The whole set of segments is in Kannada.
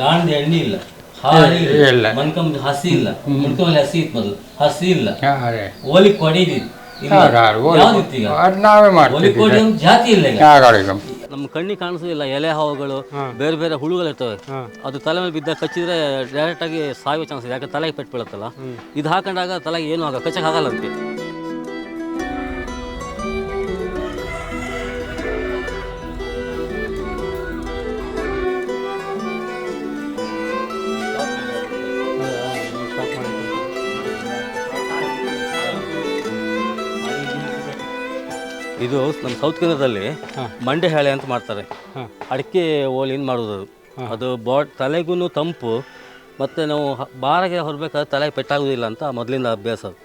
ಗಾಣದ ಎಣ್ಣೆ ಇಲ್ಲ. ಹಾರಿ ಇಲ್ಲ. ಮನ್ಕಂಬ ಹಸಿ ಇಲ್ಲ. ಮುನ್ಕಂಬಲ್ಲಿ ಹಸಿ ಇತ್ತು ಮೊದಲು. ಹಸಿ ಇಲ್ಲ. ಓಲಿ ಕೊಡಿದಿತ್ತು ನಾವೇ ಮಾಡ್ತೀವಿ ಕೊಡಿ ಜಾತಿ ಇಲ್ಲ ನಮ್ಮ ಕಣ್ಣಿಗೆ ಕಾಣಿಸೋದಿಲ್ಲ. ಎಲೆ ಹಾವುಗಳು ಬೇರೆ ಬೇರೆ ಹುಳುಗಳು ಇರ್ತವೆ. ಅದು ತಲೆ ಮೇಲೆ ಬಿದ್ದ ಕಚ್ಚಿದ್ರೆ ಡೈರೆಕ್ಟ್ ಆಗಿ ಸಾಯುವ ಚಾನ್ಸ್ ಇದೆ. ಯಾಕಂದ್ರೆ ತಲೆಗೆ ಪೆಟ್ಟು ಬೀಳುತ್ತಲ್ಲ. ಇದು ಹಾಕೊಂಡಾಗ ತಲೆಗೆ ಏನು ಆಗ ಕಚ್ಚಕ್ಕೆ ಆಗಲ್ಲ ಅದಕ್ಕೆ. ಇದು ನಮ್ಮ ಸೌತ್ ಕನ್ನಡದಲ್ಲಿ ಮಂಡೆ ಹಾಳೆ ಅಂತ ಮಾಡ್ತಾರೆ. ಅಡಿಕೆ ಓಲಿಂದ ಮಾಡೋದು ಅದು? ಅದು ಬಾಡ್ ತಲೆಗೂ ತಂಪು ಮತ್ತೆ ನಾವು ಬಾರಗೆ ಹೊರಬೇಕಾದ್ರೆ ತಲೆಗೆ ಪೆಟ್ಟಾಗೋದಿಲ್ಲ ಅಂತ ಮೊದಲಿಂದ ಅಭ್ಯಾಸ ಅದು.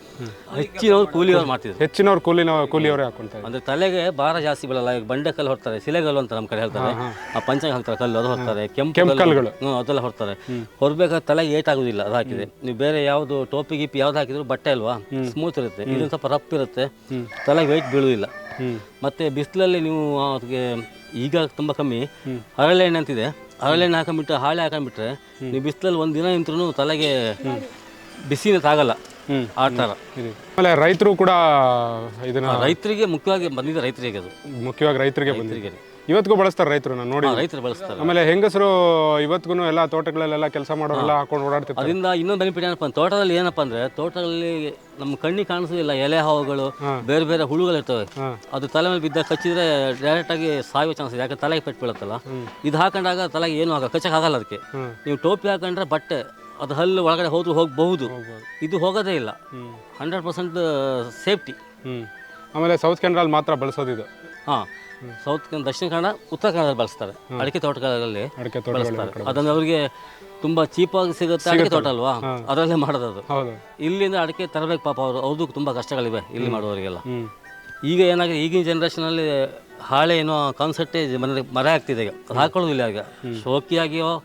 ಹೆಚ್ಚಿನವ್ರು ಕೂಲಿಯವ್ರು ಮಾಡ್ತಿದ್ರು. ಹೆಚ್ಚಿನವ್ರು ಕೂಲಿನ ಕೂಲಿಯವರೇ ಹಾಕೊಂತಾರೆ ಅಂದ್ರೆ ತಲೆಗೆ ಭಾರ ಜಾಸ್ತಿ ಬೀಳಲ್ಲ ಈಗ ಬಂಡೆ ಕಲ್ಲು ಹೊರ್ತಾರೆ ಸಿಲೆಗಲ್ಲು ಅಂತ ನಮ್ಮ ಕಡೆ ಹೇಳ್ತಾರೆ. ಆ ಪಂಚಂಗ ಹಾಕ್ತಾರೆ ಕಲ್ಲು ಅದು ಹೊರ್ತಾರೆ ಕೆಂಪು ಕಲ್ಲುಗಳು. ಹ್ಞೂ ಅದೆಲ್ಲ ಹೊರ್ತಾರೆ ಹೊರಬೇಕಾದ್ರೆ ತಲೆಗೆ ಏಟ್ ಆಗೋದಿಲ್ಲ ಅದು ಹಾಕಿದೆ ನೀವು ಬೇರೆ ಯಾವುದು ಟೋಪಿ ಗಿಪಿ ಯಾವ್ದು ಹಾಕಿದ್ರು ಬಟ್ಟೆ ಅಲ್ವಾ? ಸ್ಮೂತ್ ಇರುತ್ತೆ. ಇದೊಂದು ಸ್ವಲ್ಪ ರಫ್ ಇರುತ್ತೆ. ತಲೆಗೆ ವೆಯ್ಟ್ ಬೀಳುವುದಿಲ್ಲ ಮತ್ತೆ ಬಿಸಿಲಲ್ಲಿ ನೀವು ಅದಕ್ಕೆ ಈಗ ತುಂಬ ಕಮ್ಮಿ. ಹರಳೆಣ್ಣೆ ಅಂತಿದೆ. ಹರಳೆಣ್ಣೆ ಹಾಕೊಂಡ್ಬಿಟ್ರೆ ಹಾಳೆ ಹಾಕೊಂಡ್ಬಿಟ್ರೆ ನೀವು ಬಿಸಿಲಲ್ಲಿ ಒಂದು ದಿನ ನಿಂತ್ರೂ ತಲೆಗೆ ಬಿಸಿನ ತಾಗಲ್ಲ. ಆ ಥರ ಆಮೇಲೆ ರೈತರು ಕೂಡ ಇದನ್ನ ರೈತರಿಗೆ ಮುಖ್ಯವಾಗಿ ಬಂದಿದೆ ರೈತರಿಗೆ ಅದು. ಮುಖ್ಯವಾಗಿ ರೈತರಿಗೆ ಬಂದಿದೆ. ಇವತ್ತಿಗೂ ಬಳಸ್ತಾರೆ ರೈತರು ನಾನು ನೋಡಿ ರೈತರು ಬಳಸ್ತಾರೆ. ಆಮೇಲೆ ಹೆಂಗಸರು ಇವತ್ತಿಗೂ ಎಲ್ಲ ತೋಟಗಳಲ್ಲೆಲ್ಲ ಕೆಲಸ ಮಾಡೋರೆಲ್ಲ ಹಾಕೊಂಡು ಓಡಾಡ್ತಿರ್ತಾರೆ. ಅದರಿಂದ ಇನ್ನೊಂದು ಬೆನಿಫಿಟ್ ಏನಪ್ಪ ಅಂದ್ರೆ ತೋಟದಲ್ಲಿ ಏನಪ್ಪ ಅಂದ್ರೆ ತೋಟದಲ್ಲಿ ನಮ್ಮ ಕಣ್ಣಿಗೆ ಕಾಣಿಸೋದಿಲ್ಲ ಎಲೆ ಹಾವುಗಳು ಬೇರೆ ಬೇರೆ ಹುಳುಗಳು ಇರ್ತವೆ. ಅದು ತಲೆ ಮೇಲೆ ಬಿದ್ದ ಕಚ್ಚಿದ್ರೆ ಡೈರೆಕ್ಟ್ ಆಗಿ ಸಾಯುವ ಚಾನ್ಸ್ ಇದೆ ಯಾಕೆ ತಲೆಗೆ ಪೆಟ್ಟು ಬೀಳುತ್ತಲ್ಲ? ಇದು ಹಾಕೊಂಡಾಗ ತಲೆಗೆ ಏನು ಆಗ ಕಚ್ಚಕ್ಕೆ ಆಗಲ್ಲ ಅದಕ್ಕೆ. ನೀವು ಟೋಪಿ ಹಾಕೊಂಡ್ರೆ ಬಟ್ಟೆ ಅದು ಹಲ್ಲು ಒಳಗಡೆ ಹೋದ್ರೂ ಹೋಗಬಹುದು. ಇದು ಹೋಗೋದೇ ಇಲ್ಲ. ಹಂಡ್ರೆಡ್ ಪರ್ಸೆಂಟ್ ಸೇಫ್ಟಿ ಆಮೇಲೆ ಸೌತ್ ಕೆನರಲ್ಲಿ ಮಾತ್ರ ಬಳಸೋದು ಇದು ಹಾಂ. ಸೌತ್ ಕನ್ನಡ ದಕ್ಷಿಣ ಕನ್ನಡ ಉತ್ತರ ಕನ್ನಡದಲ್ಲಿ ಬಳಸ್ತಾರೆ. ಅಡಿಕೆ ತೋಟಗಳಲ್ಲಿ ಅಡಿಕೆ ತೋಟ ಬಳಸ್ತಾರೆ. ಅದನ್ನು ಅವರಿಗೆ ತುಂಬಾ ಚೀಪಾಗಿ ಸಿಗುತ್ತೆ ಅಡಿಕೆ ತೋಟ ಅಲ್ವಾ? ಅದರಲ್ಲೇ ಮಾಡೋದು ಅದು ಇಲ್ಲಿಂದ ಅಡಿಕೆ ತರಬೇಕು ಪಾಪ ಅವರು. ಅವ್ರದ್ದು ತುಂಬ ಕಷ್ಟಗಳಿವೆ ಇಲ್ಲಿ ಮಾಡುವವರಿಗೆಲ್ಲ. ಈಗ ಏನಾಗಿದೆ? ಈಗಿನ ಜನ್ರೇಷನಲ್ಲಿ ಹಾಳೆ ಏನೋ ಕಾನ್ಸೆಪ್ಟೇ ಮನೆ ಮರ ಆಗ್ತಿದೆ ಈಗ. ಅದು ಹಾಕೊಳ್ಳೋದಿಲ್ಲ ಈಗ. ಶೋಕಿಯಾಗಿಯೋ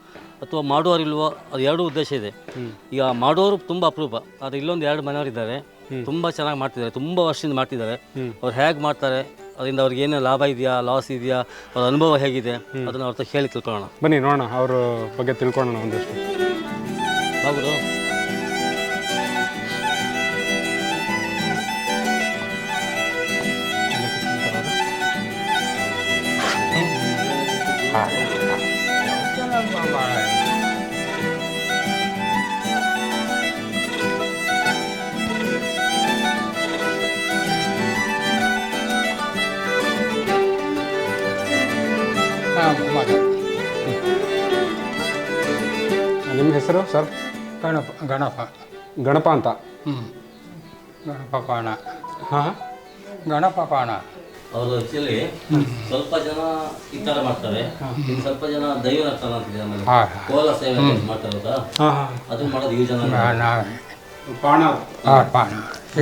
ಅಥವಾ ಮಾಡುವವರಿಲ್ವೋ ಅದು ಎರಡು ಉದ್ದೇಶ ಇದೆ. ಈಗ ಮಾಡೋರು ತುಂಬ ಅಪರೂಪ. ಆದರೆ ಇಲ್ಲೊಂದು ಎರಡು ಮನೆಯವರಿದ್ದಾರೆ. ತುಂಬ ಚೆನ್ನಾಗಿ ಮಾಡ್ತಿದ್ದಾರೆ. ತುಂಬ ವರ್ಷದಿಂದ ಮಾಡ್ತಿದ್ದಾರೆ. ಅವ್ರು ಹೇಗೆ ಮಾಡ್ತಾರೆ? ಅದರಿಂದ ಅವ್ರಿಗೆ ಏನು ಲಾಭ ಇದೆಯಾ ಲಾಸ್ ಇದೆಯಾ ಅವ್ರ ಅನುಭವ ಹೇಗಿದೆ ಅದನ್ನು ಅವ್ರ ಹೇಳಿ ತಿಳ್ಕೊಳ್ಳೋಣ. ಬನ್ನಿ ನೋಡೋಣ ಅವ್ರ ಬಗ್ಗೆ ತಿಳ್ಕೊಳ್ಳೋಣ ಒಂದಷ್ಟು. ಹೌದು ನಿಮ್ಮ ಸರ್? ಗಣಪ ಗಣಪ. ಗಣಪ ಅಂತ? ಹ್ಞೂ ಗಣಪ ಪಾಣ. ಹಾಂ? ಗಣಪ ಪಾಣ. ಅವರು ಆ್ಯಕ್ಚುಲಿ ಸ್ವಲ್ಪ ಜನ ಈ ಥರ ಮಾಡ್ತಾರೆ ಇನ್ನು ಸ್ವಲ್ಪ ಜನ ದೈವ ನರ್ತನ ಅಂತಿದೆ ಕೋಲ ಸೇವೆ ಅಂತ ಮಾಡ್ತಾರೆ ಹೌದಾ ಹಾಂ ಹಾಂ. ಅದು ಮಾಡೋದು ಈ ಜನ ಪಾಣ. ಹಾಂ ಪಾಣ.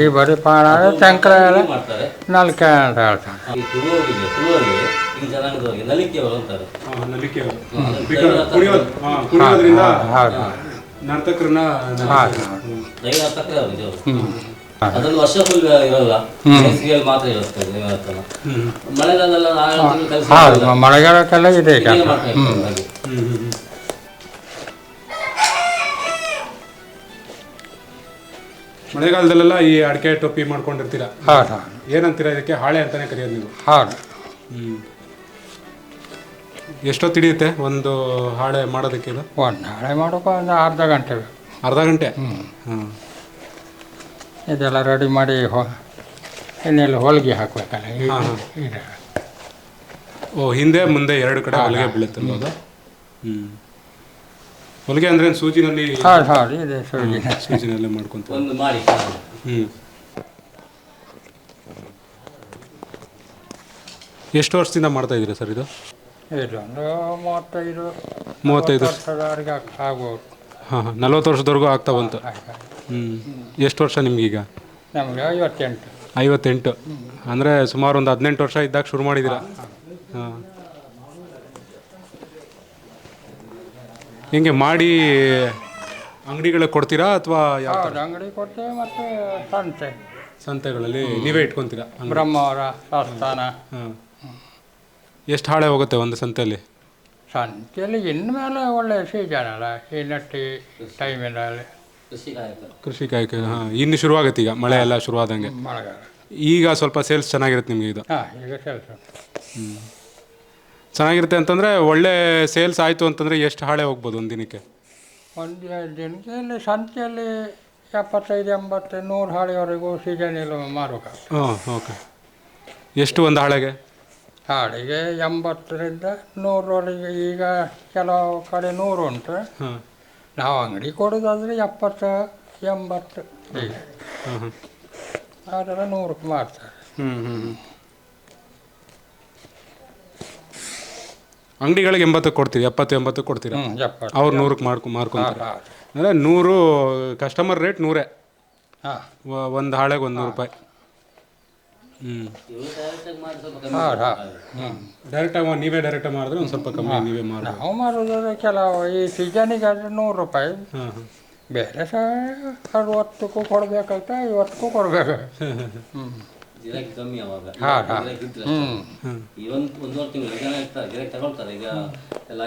ಈ ಬರೀ ಪಾಣ ಶಂಕರ ಮಾಡ್ತಾರೆ. ನಾಲ್ಕು ಅಂತ ಹೇಳ್ತಾರೆ. ಈ ತುಳುವರಿಗೆ ತುಳುವರಿಗೆ ಈ ಜನಾಂಗದವರಿಗೆ ನಲಿಕೆಯವರು ಅಂತಾರೆ. ನಲಿಕೆಯವರು. ಹೌದು. ನರ್ತಕರನ್ನ ಅದೊಂದು ವರ್ಷ ಫುಲ್ ಇರಲ್ಲ. ಬೇಸಿಗೆಯಲ್ಲಿ ಮಾತ್ರ ಇರುತ್ತೆ ದೈವ ನರ್ತನ ಮಳೆಗಾಲದಲ್ಲ ನಾಳೆ ತಿಂಗಳು ಕೆಲಸ ಮಳೆಗಾಲಕ್ಕೆಲ್ಲ ಇದೆ ಈಗ ಮಳೆಗಾಲದಲ್ಲೆಲ್ಲ ಈ ಅಡಿಕೆ ಟೊಪ್ಪಿ ಮಾಡ್ಕೊಂಡಿರ್ತೀರ. ಏನಂತೀರಾ ಇದಕ್ಕೆ? ಹಾಳೆ ಅಂತಾನೆ ಕರೆಯೋದು ನೀವು. ಹೌದು. ಎಷ್ಟೊತ್ತು ಹಿಡಿಯುತ್ತೆ ಒಂದು ಹಾಳೆ ಮಾಡೋದಕ್ಕೆ ಇದು? ಒಂದು ನಾಳೆ ಮಾಡೋಕೆ ಒಂದು ಅರ್ಧ ಗಂಟೆ. ಬೇಕು ಅರ್ಧ ಗಂಟೆ? ಹ್ಞೂ ಇದೆಲ್ಲ ರೆಡಿ ಮಾಡಿ ಹೊ ಇನ್ನೆಲ್ಲ ಹೋಳಿಗೆ ಹಾಕಬೇಕಲ್ಲ ಇದು. ಓ ಹಿಂದೆ ಮುಂದೆ ಎರಡು ಕಡೆ ಹೊಲಿಗೆ ಬೀಳುತ್ತೆ ಅನ್ನೋದು ಹ್ಞೂ ಹೊಲಿಗೆ ಅಂದ್ರೆ ಏನ್ ಸೂಜಿನಲ್ಲಿ ಹೌದು ಹೌದು ಇದೆ ಸೂಜಿ. ಸೂಜಿನಲ್ಲೇ ಮಾಡ್ಕೊಂತ ಒಂದು ಮಾಡಿ ಹ್ಞೂ ಎಷ್ಟು ವರ್ಷದಿಂದ ಮಾಡ್ತಾ ಇದ್ದೀರಾ ಸರ್ ಇದು? ಇದೊಂದು ಮೂವತ್ತೈದು ಮೂವತ್ತೈದು ವರ್ಷ. ವರ್ಷದವರೆಗೆ ಆಗ್ಬೋದು ಹಾಂ ಹಾಂ. ನಲ್ವತ್ತು ವರ್ಷದವರೆಗೂ ಆಗ್ತಾ ಬಂತು. ಹ್ಞೂ ಎಷ್ಟು ವರ್ಷ ನಿಮ್ಗೀಗ? ನಮಗೆ ಐವತ್ತೆಂಟು. ಐವತ್ತೆಂಟು. ಅಂದರೆ ಸುಮಾರು ಒಂದು ಹದಿನೆಂಟು ವರ್ಷ ಇದ್ದಾಗ ಶುರು ಮಾಡಿದ್ದೀರಾ ಹಾಂ ಹಿಂಗೆ ಮಾಡಿ ಅಂಗಡಿಗಳಿಗೆ ಕೊಡ್ತೀರಾ ಅಥವಾ ಹೌದು ಅಂಗಡಿ ಕೊಡ್ತೇವೆ ಮತ್ತು ಸಂತೆ. ಸಂತೆಗಳಲ್ಲಿ ನೀವೇ ಇಟ್ಕೊತೀರಾ ಬ್ರಹ್ಮವರ ಸ್ಥಾನ ಹಾಂ ಎಷ್ಟು ಹಾಳೆ ಹೋಗುತ್ತೆ ಒಂದು ಸಂತೆಯಲ್ಲಿ? ಸಂತೆಯಲ್ಲಿ ಇನ್ಮೇಲೆ ಒಳ್ಳೆ ಸೀಸನ್ ಅಲ್ಲ. ಈ ನಟ್ಟಿ ಟೈಮಿನಲ್ಲಿ. ಕೃಷಿ ಕಾಯಕ ಹಾಂ. ಇನ್ನು ಶುರುವಾಗುತ್ತೆ ಈಗ ಮಳೆ ಎಲ್ಲ ಶುರುವಾದಂಗೆ. ಮಳೆಗಾಲ. ಈಗ ಸ್ವಲ್ಪ ಸೇಲ್ಸ್ ಚೆನ್ನಾಗಿರುತ್ತೆ ನಿಮಗೆ ಇದು? ಹಾಂ ಈಗ ಕೆಲಸ ಚೆನ್ನಾಗಿರುತ್ತೆ ಅಂತಂದರೆ ಒಳ್ಳೆ ಸೇಲ್ಸ್ ಆಯಿತು ಅಂತಂದರೆ ಎಷ್ಟು ಹಾಳೆ ಹೋಗ್ಬೋದು ಒಂದು ದಿನಕ್ಕೆ? ಒಂದು ದಿನಕ್ಕೆ ಇಲ್ಲಿ ಸಂತೆಯಲ್ಲಿ ಎಪ್ಪತ್ತೈದು ಎಂಬತ್ತು ನೂರು ಹಾಳಿವರೆಗೂ ಸೀಸನ್ ಇಲ್ಲ ಮಾರುಕ. ಹಾಂ ಓಕೆ. ಎಷ್ಟು ಒಂದು ಹಾಳೆಗೆ? ಹಾಳಿಗೆ ಎಂಬತ್ತರಿಂದ ನೂರವರೆಗೆ ಈಗ ಕೆಲವು ಕಡೆ ನೂರು ಉಂಟು ನಾವು ಅಂಗಡಿ ಕೊಡೋದಾದರೆ ಎಪ್ಪತ್ತು ಎಂಬತ್ತು. ಈಗ ಆದರೆ ನೂರಕ್ಕೆ ಮಾಡ್ತಾರೆ ಹ್ಞೂ ಹ್ಞೂ ಹ್ಞೂ ಅಂಗಡಿಗಳಿಗೆ ಎಂಬತ್ತು ಕೊಡ್ತೀವಿ ಎಪ್ಪತ್ತು ಎಂಬತ್ತು ಕೊಡ್ತೀರಾ? ಅವ್ರು ನೂರಕ್ಕೆ ಮಾಡ್ಕೊ ಮಾರ್ಕೊಂತಾರೆ ಅಂದರೆ ನೂರು ಕಸ್ಟಮರ್ ರೇಟ್ ನೂರೇ. ಹಾಂ. ಒಂದು ಹಾಳೆಗೆ ಒಂದು ನೂರು ರೂಪಾಯಿ ಹ್ಞೂ ಇವರು ಡೈರೆಕ್ಟಾಗಿ ಮಾಡಿ ಸ್ವಲ್ಪ ಕಮ್ಮಿ ಹಾಂ ಹಾಂ ಹ್ಞೂ ಡೈರೆಕ್ಟಾಗಿ ನೀವೇ ಡೈರೆಕ್ಟಾಗಿ ಮಾಡಿದ್ರೆ ಒಂದು ಸ್ವಲ್ಪ ಕಮ್ಮಿ ನೀವೇ ಮಾಡಿ ನಾವು ಮಾಡೋದಾದ್ರೆ ಕೆಲವು ಈ ಸೀಸನಿಗೆ ಆದರೆ ನೂರು ರೂಪಾಯಿ. ಬೇರೆ ಸಹ ಅರವತ್ತಕ್ಕೂ ಕೊಡಬೇಕಂತ ಐವತ್ತಕ್ಕೂ ಕೊಡಬೇಕು. ಹ್ಞೂ ಗಿರಾಕಿ ಕಮ್ಮಿ ಅವಾಗ. ಹಾಂ ಹಾಂ. ಗಿರಾಕಿ ಇದ್ರೆ ಈ ಒಂದು ಒಂದೂವರೆ ತಿಂಗಳು ಜನ ಇರ್ತಾರೆ ಗಿರಾಕಿ ತಗೊಳ್ತಾರೆ. ಈಗ ಎಲ್ಲ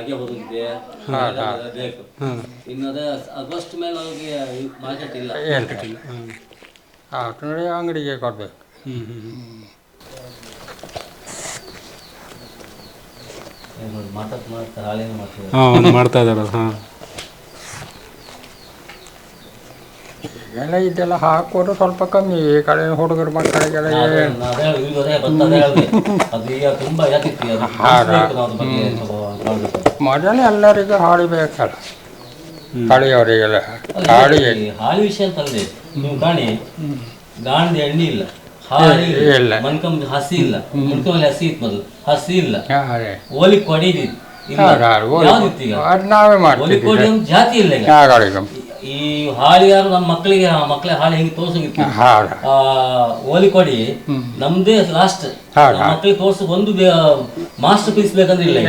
ಬೇಕು. ಇನ್ನು ಅದೇ ಆಗಸ್ಟ್ ಮೇಲೆ ಅವ್ರಿಗೆ ಮಾರ್ಕೆಟ್ ಇಲ್ಲ. ಇಲ್ಲ. ಆ ಅಂಗಡಿಗೆ ಕೊಡಬೇಕು. ಹಾಂ ಮಾಡ್ತಾ ಇದ್ದಾರೆ ಹಾಂ ಈಗೆಲ್ಲ ಇದೆಲ್ಲ ಹಾಕೋದು ಸ್ವಲ್ಪ ಕಮ್ಮಿ. ಈ ಕಡೆ ಹುಡುಗರ ಮಕ್ಕಳಿಗೆಲ್ಲ ಮೊದಲು ಎಲ್ಲರಿಗೂ ಹಾಳಿ ಬೇಕಲ್ಲ ಹಾಳಿಯವರಿಗೆಲ್ಲ ಹಾಳಿ ಹಾಳಿ ವಿಷಯ ಅಂತಂದ್ರೆ ನೀವು ಕಾಣಿ. ಗಾಣದ ಎಣ್ಣೆ ಇಲ್ಲ. ಹಾಳಿ ಇಲ್ಲ. ಮನ್ಕಂಬ ಹಸಿ ಇಲ್ಲ. ಮುನ್ಕಂಬಲ್ಲಿ ಹಸಿ ಇತ್ತು ಮೊದಲು. ಹಸಿ ಇಲ್ಲ. ಓಲಿ ಕೊಡಿದಿತ್ತು ಯಾವ್ದಿತ್ತು ಈಗ? ನಾವೇ ಮಾಡ್ತೀವಿ. ಜಾತಿ ಇಲ್ಲ ಈಗ. ಈ ಹಾಳಿ ಯಾರು ನಮ್ಮ ಮಕ್ಕಳಿಗೆ ಮಕ್ಕಳ ಹಾಳಿ ಹೆಂಗೆ ತೋರ್ಸಂಗಿತ್ತು? ಓಲಿ ಕೊಡಿ. ನಮ್ದೇ ಲಾಸ್ಟ್. ಮಕ್ಕಳಿಗೆ ತೋರ್ಸಕ್ ಒಂದು ಮಾಸ್ಟರ್ ಪೀಸ್ ಬೇಕಂದ್ರೆ ಇಲ್ಲ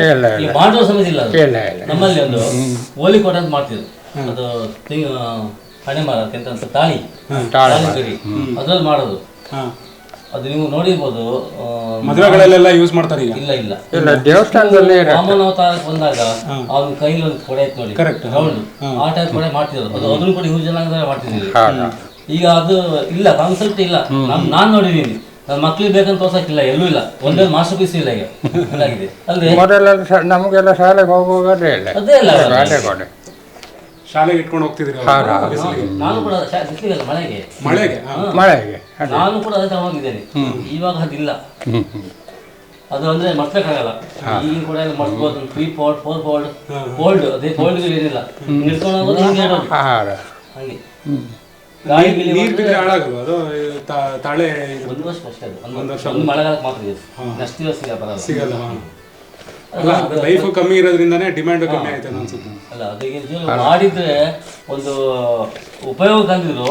ಈ ಮಾಡುವ ಸಮಸ್ಯೆ ಇಲ್ಲ ನಮ್ಮಲ್ಲಿ ಒಂದು ಓಲಿ ಕೊಡ ಅಂತ ಮಾಡ್ತಿದ್ರು. ಅದು ಹಣೆ ಮರ ಅಂತ ತಾಳಿ. ತಾಳಿ ಅದ್ರಲ್ಲಿ ಮಾಡೋದು. ಅದು ನೀವು ನೋಡಿರ್ಬೋದು ಆ, ಮದುವೆಗಳಲ್ಲೆಲ್ಲ ಯೂಸ್ ಮಾಡ್ತಾರೆ ಈಗ. ಇಲ್ಲ ಇಲ್ಲ. ಇಲ್ಲ ದೇವಸ್ಥಾನದಲ್ಲಿ ರಾಮನ ವಾಮನ ಬಂದಾಗ ಅವ್ನ ಕೈಲಿ ಒಂದು ಕೊಡೆ ಇತ್ತು ನೋಡಿ. Correct. ರೌಂಡ್ ಆ ಟೈಪ್ ಕೊಡೆ ಮಾಡ್ತಿದ್ರು. ಅದು ಅದನ್ನು ಕೂಡ ಯೂಸ್ ಜನಾಂಗದಲ್ಲಿ ಮಾಡ್ತಿದ್ದೀವಿ ಈಗ ಅದು ಇಲ್ಲ ಕಾನ್ಸೆಪ್ಟ್ ಇಲ್ಲ. ನಮ್ ನಾನ್ ನೋಡಿದೀನಿ ನನ್ನ ಮಕ್ಳಿಗೆ ಬೇಕಂತ ತೋರ್ಸಕ್ಕಿಲ್ಲ ಎಲ್ಲೂ ಇಲ್ಲ. ಒಂದೇ ಮಾಸ್ಟರ್ ಪೀಸ್ ಇಲ್ಲ ಈಗ. ಹಾಗಾಗಿದೆ ಅಲ್ವೇ? ಮೊದಲೆಲ್ಲ ಸ- ನಮಗೆಲ್ಲ ಶಾಲೆಗೆ ಹೋಗುವಾಗ ಇಲ್ಲ. ಅದೇ ಇಲ್ಲ ಅದೇ ಕೊಡಿ ಶಾಲೆಗೆ ಇಟ್ಕೊಂಡು ಹೋಗ್ತಿದ್ರಿ ಹಾಗೆ ನಾನು ಕೂಡ ಶಾ- ಬಿಸ್ಲಿಗಲ್ಲ ಮಳೆಗೆ. ಮಳೆಗೆ ಹಾಂ. ಮಳೆಗೆ ಅದೇ ನಾನು ಕೂಡ ಅದೇ ತಗೊಂಡಿದ್ದೇನೆ ಇವಾಗ ಅದಿಲ್ಲ. ಅದು ಅಂದ್ರೆ ಮರ್ಸಕ್ಕಾಗಲ್ಲ ಈಗ ಕೂಡ ಎಲ್ಲ ಮರ್ಸ್ಬೋದು three fold four fold gold ಅದೇ ಫೋಲ್ಡ್ ಏನಿಲ್ಲ. ನಿಲ್ಕೊಂಡು ಹೋಗೋದು ಹಿಂಗೆ ಇಡೋದು ಹಾಗೆ ಹಂಗೆ. ಗಾಳಿ ಗಿಳಿ ನೀರು ಬಿದ್ದರೆ ಹಾಳಾಗಲ್ವ? ಅದು ತಾ- ತಾಳೆ ಇದು. ಒಂದು ವರ್ಷ ಅಷ್ಟೇ ಅದು. ಒಂದು ವರ್ಷ ಒಂದು ಮಳೆಗಾಲಕ್ಕೆ ಮಾತ್ರ ಇದೆ. ನೆಕ್ಸ್ಟ್ ದಿವಸ ಬರಲ್ಲ ಸಿಗಲ್ಲ ಹಾಂ. ಅಲ್ಲ ಲೈಫ್ ಲೈಫು ಕಮ್ಮಿ ಇರೋದ್ರಿಂದನೇ ಡಿಮ್ಯಾಂಡ್ ಕಮ್ಮಿ ಆಯ್ತು ಅನ್ಸುತ್ತೆ. ಅಲ್ಲ ಅದಕ್ಕೆ ನಿಜವಾಗ್ಲೂ ಮಾಡಿದ್ರೆ ಒಂದು ಉಪಯೋಗ ತಂದಿದ್ರು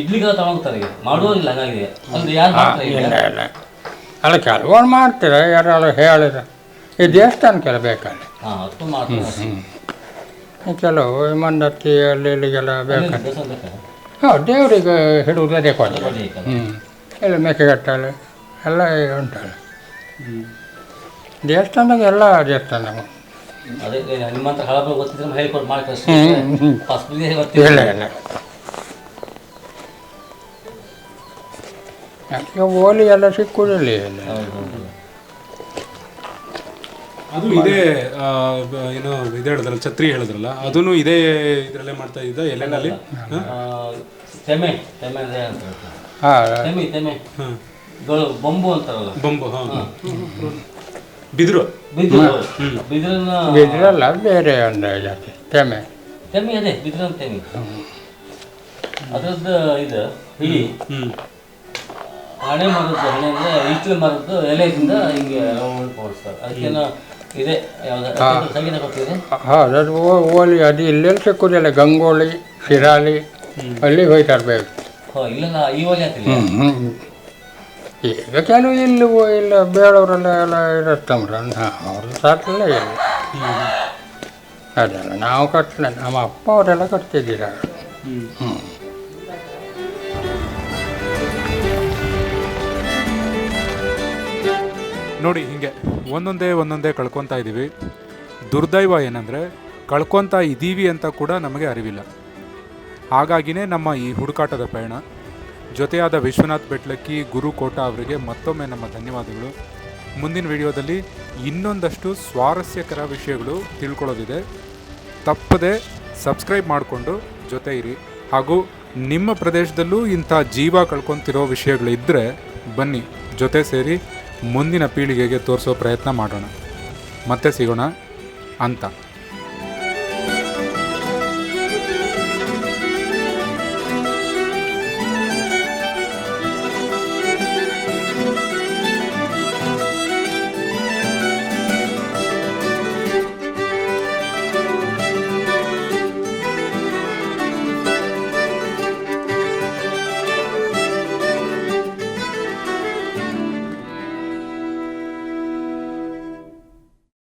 ಇಡ್ಲಿಗೆಲ್ಲ ತಗೊಂಡ್ತಾರೆ ಈಗ. ಮಾಡುವಾಗಿಲ್ಲ ಹಂಗಾಗಿದೆ. ಅಂದ್ರೆ ಯಾರು ಮಾಡ್ತಾರೆ ಈಗ? ಇಲ್ಲ ಇಲ್ಲ. ಅಲ್ಲ ಕೆಲವರು ಮಾಡ್ತೀರ ಯಾರು ಹೇಳಿರ ಈ ದೇವಸ್ಥಾನಕ್ಕೆಲ್ಲ ಬೇಕಲ್ಲ. ಹಾ ಅದು ಮಾಡ್ತಾರೆ. ಕೆಲವು ಈ ಮಂದತ್ತಿ ಅಲ್ಲಿ ಇಲ್ಲಿಗೆಲ್ಲ ಬೇಕು ದೇವಸ್ಥಾನ ಬೇಕಾ? ಹಾಂ ದೇವರಿಗೆ ಹಿಡುವುದೇ ಬೇಕು. ಹ್ಞೂ ಇಲ್ಲ ಮೇಕೆಗಟ್ಟಲೆ. ಎಲ್ಲ ಉಂಟಲ್ಲ. ದೇವಸ್ಥಾನದಾಗ ಎಲ್ಲ ದೇವಸ್ಥಾನ ಅದೇ ನಿಮ್ಮಂತ ಹಳಬರು ಗೊತ್ತಿದ್ರೆ ಮಾಡಿ ಗೊತ್ತಿಲ್ಲ. ಇಲ್ಲ ಯಾಕೆ ಓಲಿ ಎಲ್ಲ ಸಿಕ್ಕುದಿಲ್ಲ. ಇಲ್ಲ. ಅದು ಇದೇ ಆ, ಬ- ಏನೋ ಇದು ಹೇಳಿದ್ರಲ್ಲ ಛತ್ರಿ ಹೇಳಿದ್ರಲ್ಲ ಅದನ್ನು ಇದೇ ಇದರಲ್ಲೇ ಮಾಡ್ತಾ ಇದ್ದ ಎಲೆನಲ್ಲಿ? ತೆಮೆ ತೆಮೆ ಅಂದ್ರೆ ಏನಂತ ಹೇಳ್ತಾರೆ? ಹಾಂ. ತೆಮೆ ತೆಮೆ. ಹಾಂ. ಬೊಂಬು ಅಂತಾರಲ್ಲ. ಬೊಂಬು ಹಾಂ. ಬಿದಿರು. ಬಿದಿರು. ಬಿದಿರನ್ನ ಬಿದಿರಲ್ಲ ಬೇರೆ ಒಂದು ಜಾತಿ ತೆಮೆ. ತೆಮಿ ಅದೇ ಬಿದಿರ ತೆಮಿ. ಅದ್ರದ್ದು ಇದು ಹಿಡಿ ಹಣೆ ಮರದ್ದು ಹಣೆಯಿಂದ ಅಂದ್ರೆ ಇಟ್ಲು ಮರದ್ದು ಎಲೆಯಿಂದ ಹಿಂಗೆ ರೌಂಡ್ ಅದಕ್ಕೇನೋ ಇದೆ ಯಾವ್ದು ಸಂಗೀತ ಕೊಟ್ಟಿದೆ. ಹೌದು ಅದು ಓಲಿ ಅದು ಇಲ್ಲೆಲ್ಲಿ ಸಿಕ್ಕುದಿಲ್ಲ ಗಂಗೋಳಿ ಶಿರಾಲಿ ಅಲ್ಲಿ ಹೋಯ್ತಾ ಬೇಕು ಹೋ ಇಲ್ಲೆಲ್ಲ ಈ ಹಾಕಿಲ್ಲ. ಈಗ ಕೆಲವು ಇಲ್ಲಿ ಓ- ಇಲ್ಲ ಬೇಡವರೆಲ್ಲ ಎಲ್ಲ ಇರುತ್ತಮ್ರ ಅವ್ರದ್ದು ಸಾಕಲ್ಲ ಇಲ್ಲ. ಅದೆಲ್ಲ ನಾವು ಕಟ್ಟಲ ನಮ್ಮ ಅಪ್ಪ ಅವರೆಲ್ಲ ಕಟ್ತಿದ್ದೀರ? ಹ್ಞೂ ನೋಡಿ ಹಿಂಗೆ ಒಂದೊಂದೇ ಒಂದೊಂದೇ ಕಳ್ಕೊತಾ ಇದ್ದೀವಿ. ದುರ್ದೈವ ಏನಂದರೆ ಕಳ್ಕೊತಾ ಇದ್ದೀವಿ ಅಂತ ಕೂಡ ನಮಗೆ ಅರಿವಿಲ್ಲ. ಹಾಗಾಗಿನೇ ನಮ್ಮ ಈ ಹುಡುಕಾಟದ ಪಯಣ. ಜೊತೆಯಾದ ವಿಶ್ವನಾಥ್ ಬೆಟ್ಲಕ್ಕಿ, ಗುರು ಕೋಟ ಅವರಿಗೆ ಮತ್ತೊಮ್ಮೆ ನಮ್ಮ ಧನ್ಯವಾದಗಳು. ಮುಂದಿನ ವಿಡಿಯೋದಲ್ಲಿ ಇನ್ನೊಂದಷ್ಟು ಸ್ವಾರಸ್ಯಕರ ವಿಷಯಗಳು ತಿಳ್ಕೊಳ್ಳೋದಿದೆ. ತಪ್ಪದೆ ಸಬ್ಸ್ಕ್ರೈಬ್ ಮಾಡಿಕೊಂಡು ಜೊತೆ ಇರಿ. ಹಾಗೂ ನಿಮ್ಮ ಪ್ರದೇಶದಲ್ಲೂ ಇಂಥ ಜೀವ ಕಳ್ಕೊತಿರೋ ವಿಷಯಗಳಿದ್ದರೆ ಬನ್ನಿ, ಜೊತೆ ಸೇರಿ ಮುಂದಿನ ಪೀಳಿಗೆಗೆ ತೋರಿಸೋ ಪ್ರಯತ್ನ ಮಾಡೋಣ. ಮತ್ತೆ ಸಿಗೋಣ ಅಂತ.